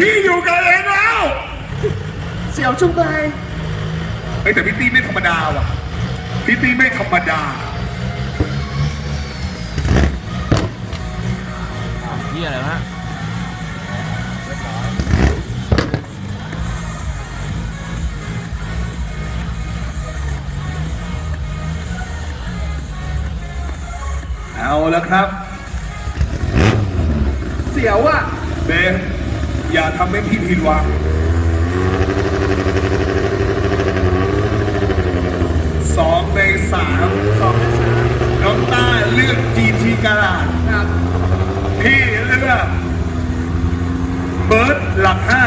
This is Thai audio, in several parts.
พี่อยู่กับเองแล้วเสี่ยวจุงเบยเฮ้ยแต่พี่ตี้ไม่ธรรมดาว่ะพี่ตี้ไม่ธรรมดาเฮียอะไรวะเอาแล้วครับ เสี่ยวอะเบนอย่าทำให้พี่ผิดหวังสองในสามสองในสามน้องต้าเลือก GT กาลาดครับ พี่เลือกเบิร์ดหลักห้า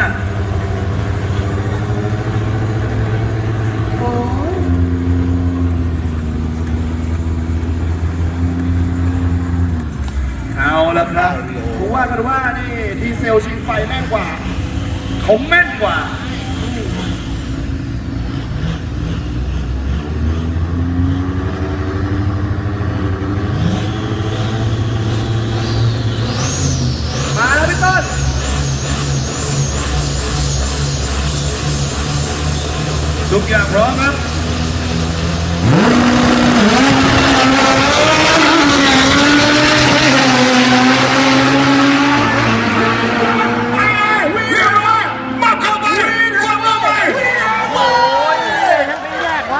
แล้วครับผมว่ากันว่านี่ดีเซลชิงไฟแม่นกว่าเขาแม่นกว่ามาแล้วพี่ต้นทุกอย่างพร้อมครับ